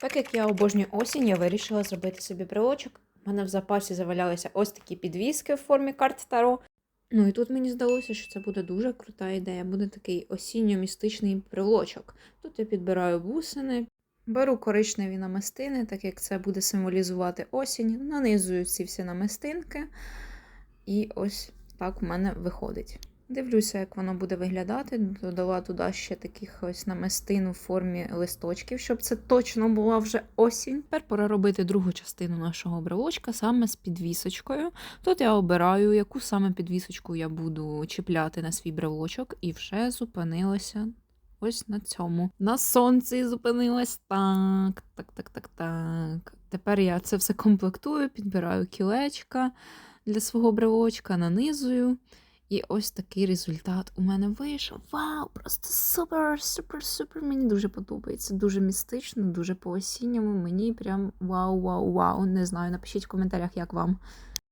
Так як я обожнюю осінь, я вирішила зробити собі брелочок. У мене в запасі завалялися ось такі підвіски в формі карт Таро. Ну і тут мені здалося, що це буде дуже крута ідея. Буде такий осінньо-містичний брелочок. Тут я підбираю бусини, беру коричневі намистини, так як це буде символізувати осінь, нанизую ці всі намистинки. І ось так у мене виходить. Дивлюся, як воно буде виглядати. Додала туди ще таких ось намистин у формі листочків, щоб це точно була вже осінь. Тепер пора робити другу частину нашого брелочка саме з підвісочкою. Тут я обираю, яку саме підвісочку я буду чіпляти на свій брелочок, і вже зупинилася ось на цьому. На сонці зупинилась. Так, так, так, так, так. Тепер я це все комплектую, підбираю кілечка для свого брелочка, нанизую. І ось такий результат у мене вийшов. Вау! Просто супер, супер, супер. Мені дуже подобається. Дуже містично, дуже по-осінньому. Мені прям вау, вау, вау. Не знаю, напишіть в коментарях, як вам.